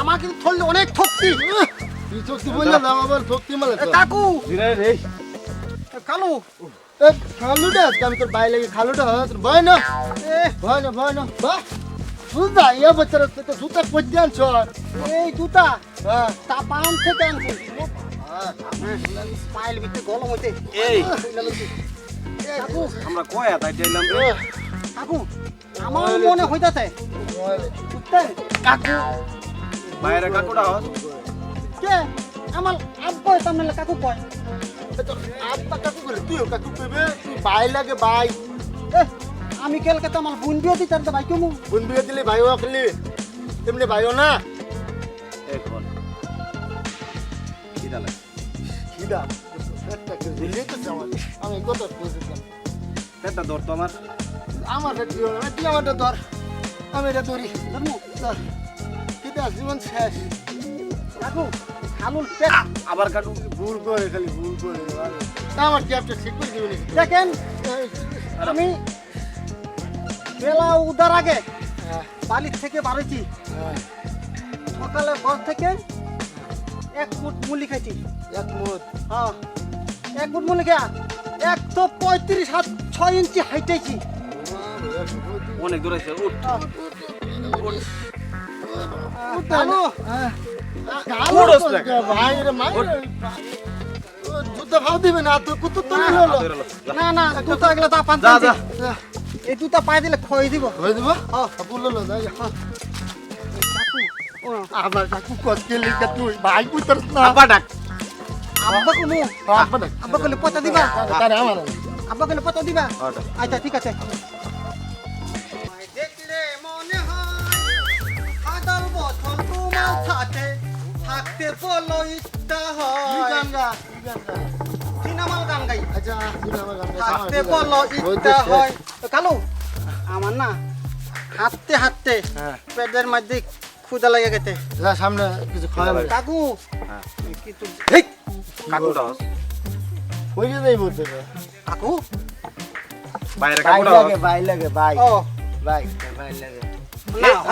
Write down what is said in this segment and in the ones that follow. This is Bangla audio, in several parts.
আমাকে থললে অনেক ঠকতি তুই ঠকতি বললে না আমার ঠকতি মানে কাকু রে কালু খালুটা আজকে আমি তোর বাইরে লাগে খালুটা হয় তোর ভয় না ভয় না ভয় জুতা এ জুতা তা পান থেকে পাইল ভিতরে গলম হইতে এই। আমরা কয়া তাই চাইলাম রে? কাকু আমার মনে হইতাছে। বুঝতেন কাকু। বাইরে কাকুটা হস কে? আমার আব্বা সামনে কাকু কয়। আব্বা কাকু করে তুইও কাকু কইবে তুই বাই লাগে বাই এ, আমি কালকে তো আমার বোন বিয়ে দিতে ভাই কেমন বোন বিয়ে দিলে ভাইও খেলি তেমনি ভাইও না। এখন কিটা লাগে? ঝুলিয়ে তো আমার আমি কত বুঝেছিলাম পেটটা ধরতো আমার আমার পেট দিও না তুই আমারটা ধর আমি এটা ধরি ধর জীবন শেষ কাকু খালুর পেট আবার কাকু ভুল করে খালি ভুল করে আমার ক্যাবটা ঠিক করে দিবি নাকি দেখেন আমি বেলা উদার আগে বালির থেকে বাড়েছি সকালে ঘর থেকে এক ফুট মুলি খাইছি এক মুঠ হ্যাঁ। এক ফুট মুলি খা একশো পঁয়ত্রিশ হাত ছয় ইঞ্চি হাইটেছি অনেক দূর আছে উঠ। কালু উড়োস না। ভাই রে মাই জুতা ভাও দিবে না তো কুত্তু তো। না না জুতা এগুলো তা পান যা, যা। এই জুতা পায়ে দিলে খয়ে দিব। হয়ে দিব? হ্যাঁ। বলল না যাই কাকু। আমার কাকু কষ্ট লিখা তুই? ভাই না। ডাক। আব্বা কুমু আব্বা পচা দিবা। তারে আমার আব্বা পচা দিবা। হ্যাঁ, আচ্ছা ঠিক আছে। দেখলে মনে হয় আদাল বছর তোমার সাথে থাকতে বলো ইচ্ছা হয়। গান গা? সিনেমাল গান গাই। আচ্ছা গান থাকতে বলো ইচ্ছা হয়। তো কালু? আমার না হাঁটতে হাঁটতে হ্যাঁ। পেটের মধ্যে ক্ষুদা লাগে গেছে। সামনে কিছু খাওয়াবে কাকু হ্যাঁ। হেই কাকুটা হস যাই বলতে কাকু? বাইরে কাকুটা লাগে ভাই লাগে ভাই ও। ভাই ভাই লাগে।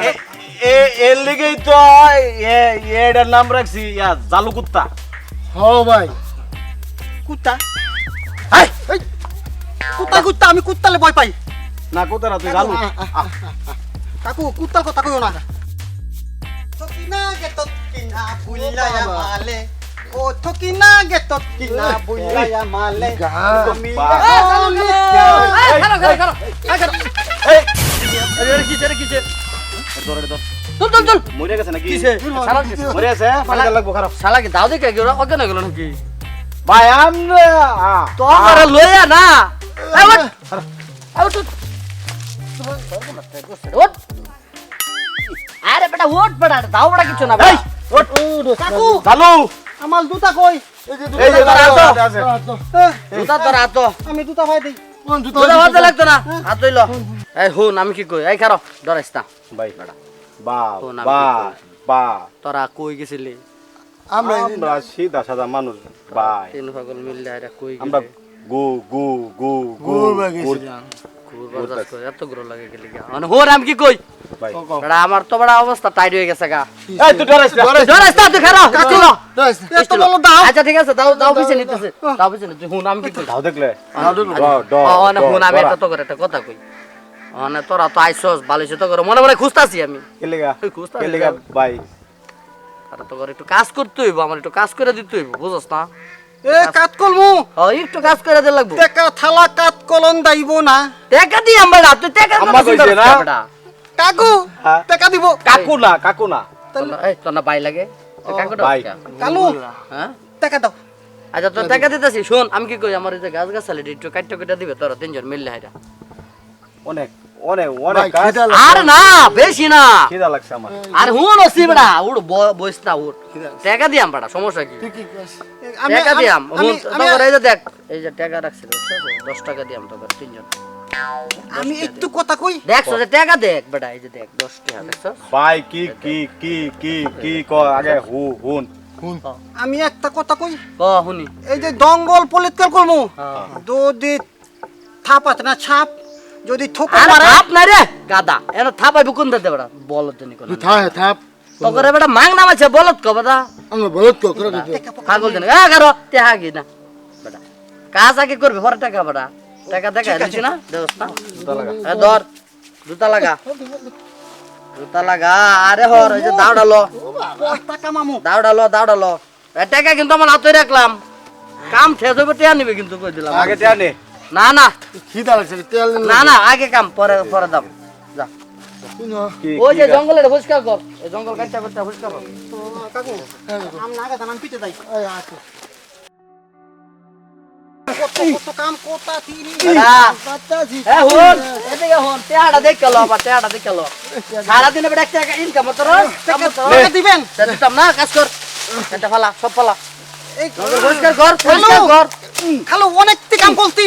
এ- এ এর লিগেই তো এ এটার নাম রাখছি ইয়া জালু কুত্তা। হ ভাই। কুত্তা? হাই কুত্তা কুত্তা আমি কুত্তালে ভয় পাই। না কুত্তা না তুই জালু। কাকু কুত্তার কথা কইও না। থকিনা গে তৎকিনা বুইলায়া মালে গে তৎকিনা বুইলায়া মালে গা আমি বা। এই খালো খালো খালো এই খালো এই আরে আরে কিছে আরে কিছে ধর ধর চল চল চল মরে গেছে নাকি কিসে? মরে গেছে পানি লাগবো খারাপ শালা কি দাও দেখে গেল অজ্ঞান হয়ে গেল নাকি ভাই আমরা তো করে লইয়া না এই ওঠ ওঠ আরে বেটা ওঠ বেটা দাও বেটা কিছু না ভাই ওঠ কাকু জালু আমার জুতা কই? এই যে জুতা আছে। জুতা তোর হাত আমি জুতা ভাই দেই। কোন জুতা তোরা জুতা? লাগতো না? হাত ধইল এই হুন আমি কি কই? এই খারো ডরাইস না ভাই বা শোন, আমি বা কই? বা। তোরা কই গেছিলি? আমরা আমরা সিধা সাদা মানুষ ভাই। তিন পাগল মিললে এটা কই আমরা গু গু গু গু গা মানে হোর আমি কি কই? ভাই। বেটা আমার তো বড় অবস্থা টাইট হয়ে গেছে গা। এই তুই ডরাইস না ডরাইস না তুই খারো কাকু দাস, এত বলো দাও। আচ্ছা ঠিক আছে দাও দাও পিছে নিতেছে। দাও পিছে নিতে হুন আমি কি দাও দেখলে। দাও দেখলে। ড ড ও না ড, হুন আমি একটা তো করে একটা কথা কই। মানে তোরা তো আইসস বালিশে তো করে। মনে মনে খুঁজতাছি আমি। কেলেগা এই খুঁজতে হবে। কেলেগা ভাই। তো করে একটু কাজ করতে হইব আমার একটু কাজ করে দিতে হইব বুঝছ না? এ কাট কলমু। ও একটু কাজ করে দিতে লাগবো। টেকা থালা কাট কলন দাইব না। টাকা দি আমরা টাকা আম্মা কইছে না? কাকু হ্যাঁ। টাকা দিব। কাকু না কাকু না। এই তোর না বাই লাগে। বাই। হচ্ছে? কালু হ্যাঁ? টাকা দাও। আচ্ছা তোর টাকা দিতেছি। শোন আমি কি কই আমার এই যে গাছ গাছালি একটু কাটতে কাটতে দিবে তোরা তিনজন মিললে হাইরা। অনেক। অনেক অনেক কাজ খিদা লাগছে। আর না বেশি না। খিদা লাগছে আমার। আর হুন ওসিবড়া উড় বইস না উড় টাকা দিয়াম সমস্যা কি? আমি টাকা দিয়াম। হুন আমি- এই যে দেখ এই যে টাকা রাখছিল বুঝছ? দশ টাকা দিয়াম তোকে তিনজন। আমি একটু কথা কই? দেখছ যে টাকা দেখ বেটা এই যে দেখ দশ টাকা দেখছ ভাই কি কি কি কি কি ক আগে হু হুন। হুন। আমি একটা কথা কই? ক হুনি। এই যে দঙ্গল পলিতকাল করমু? হ্যাঁ। যদি থাপ না ছাপ? যদি আরে মারে থাপ না রে। গাদা। এনে থাপ আইবো কোন দিতে বলত জানি কোন থাপ থাপ। তো করে বেটা মাং নাম আছে বলত কো বেটা আমি বলত কো করে পাগল জানি আ গারো তে হাগি না। বেটা কাজ আগে করবে পরে টাকা বেটা টাকা দেখা দিছি না? দেবস না এ ধর। জুতা লাগা। জুতা লাগা। আরে হর এই যে দাউড়ালো টাকা মামু দাউড়ালো দাউড়ালো এ টাকা কিন্তু আমার হাতে রাখলাম। কাম শেষ হবে টিয়া নিবে কিন্তু কই দিলাম। আগে টিয়া নে। না না। খিদা লাগছে তেল না না আগে কাম পরে পরে দাম যা। ওই যে? জঙ্গলের পরিষ্কার কর। জঙ্গল কাটতে কাটতে পরিষ্কার কর। কাকু। আম না আমি পিতে যাই এই আছে করতা গেল সারাদিনে ইনকাম দিবেন। না কাজ কর। এটা ফালা সব ফালা। এই। জঙ্গল পরিষ্কার কর পরিষ্কার খালো অনেক তি কাম করতি।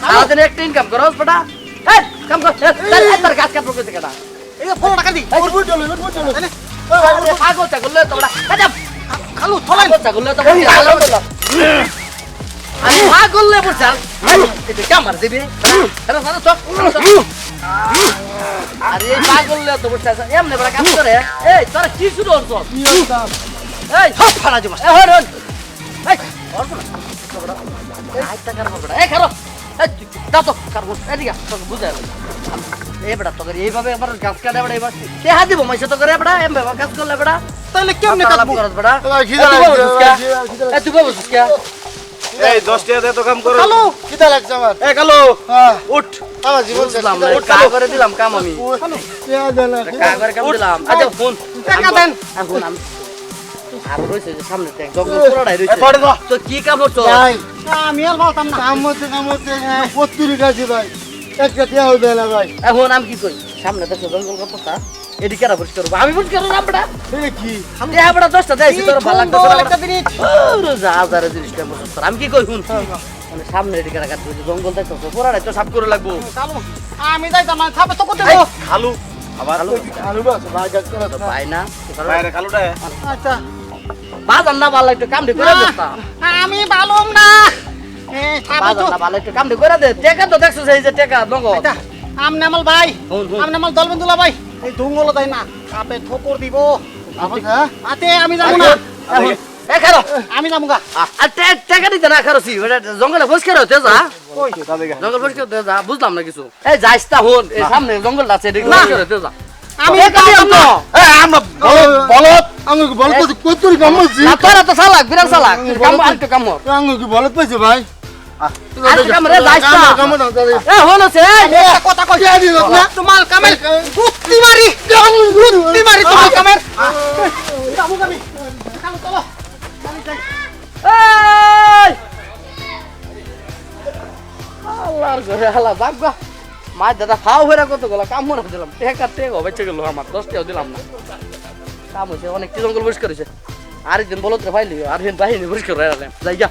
সারাদিন একটা ইনকাম করস বেটা। এই কাম কর। তার কাজ কাজ করতে কেডা? এই ফলো টাকা দি। ওর বুট চলো বুট চলো পাগল ছাগল তো বেটা কাজা খালো থলাই ছাগল তো বলি আলো তো আরে পাগল লে বসাল এটা কামার দিবি? আরে সারা চক আরে পাগল লে তো বসাল এমনে বড় কাজ করে। এই তোরা কি শুরু করছস এই সব ফাড়া যাবে এ হর হর এই অল্প না এই আইতা বড় এই খারো তো কারবো এদিকে তোকে বুঝাই এই বেটা তোকে এইভাবে আবার গাছ কাটে বেটা এবার তে হাত দিব মাইসে তো করে বেটা এম বাবা কাজ করলে বেটা তাহলে কেমনে কাটবো করস বেটা এ, তুই বাবু সুস্কা? এ? এই দশ টাকা দে তো কাম করো খালো খিদা লাগছে আমার এ কালো হ্যাঁ উঠ আমার জীবন শেষ না, খিদা করে দিলাম কাম আমি পেয়া দেন না কা করে কাম দিলাম আচ্ছা ফোন টাকা দেন এখন আমি আর রইছে যে সামনে তে জঙ্গল পুরোটাই পড়ে তো তো কি কাম করছ? ভাই আমি আর বলতাম না। কাম হচ্ছে কাম হচ্ছে পত্তুরি খাচ্ছি ভাই। একটা টিয়া হবে না ভাই। এখন আমি কি করি? সামনে দেখো জঙ্গল কতটা এদিকে কেরা পরিষ্কার করব? আমি পরিষ্কার করব আমরা এটা কি? এ আমরা দশটা দেয়ছি তোর ভালো যা হাজারে জিনিসটা বছর আমি কি কই শুন মানে সামনে এদিকে রাখা তুই জঙ্গল দেখছ পুরাটাই তো সাফ করে লাগবো। আমি যাইতাম না থাপে তো করতে খালু। আবার ভাই গাছ করা তো পাই না বাইরে খালুটা আচ্ছা। বাজার না ভালো একটু কামড়ি করে আমি ভালো না। এ থাপে তো বাজার না ভালো একটু কামড়ি করে দে। টেকা তো দেখছ এই যে টেকা দঙ্গ আচ্ছা আমনে আমল ভাই হুন, হুন। আমনে আমল দলবন্ধুলা ভাই। এই ধুঙ্গল দেয় না থাপে ঠোকর দিব। হ্যাঁ? আতে আমি যাব না। এখন এ খারো আমি যাব গা। আর টেকা দিতে না খারো সি জঙ্গলে হতে যা। জঙ্গল যা বুঝলাম না কিছু। এই যাইস তা হন এই সামনে জঙ্গলটা আছে না। আমি আমরা বলত আমি কাম হচ্ছে না তোরা তো চালাক বিরাট চালাক কাম আরেকটু কাম কর। আমি কি বলত পাইছি ভাই আরেকটু কাম রে যাইস না কাম তাহলে এ আছে আমি একটা কথা কই না তোমার কামের গুত্তি মারি গুত্তি মারি তোমার কামের যাব আমি কালো চলো এই আল্লাহর ঘরে হালা যাগা মা দাদা ফাও হয়ে কত গেল কাম মনে দিলাম টেকা টেকা বেঁচে গেল আমার দশ টাকা দিলাম না কাম হয়েছে অনেক জঙ্গল পরিষ্কার হয়েছে আরেকজন বলত রে ফাইলি আর বাহিনী পরিষ্কার যাই গা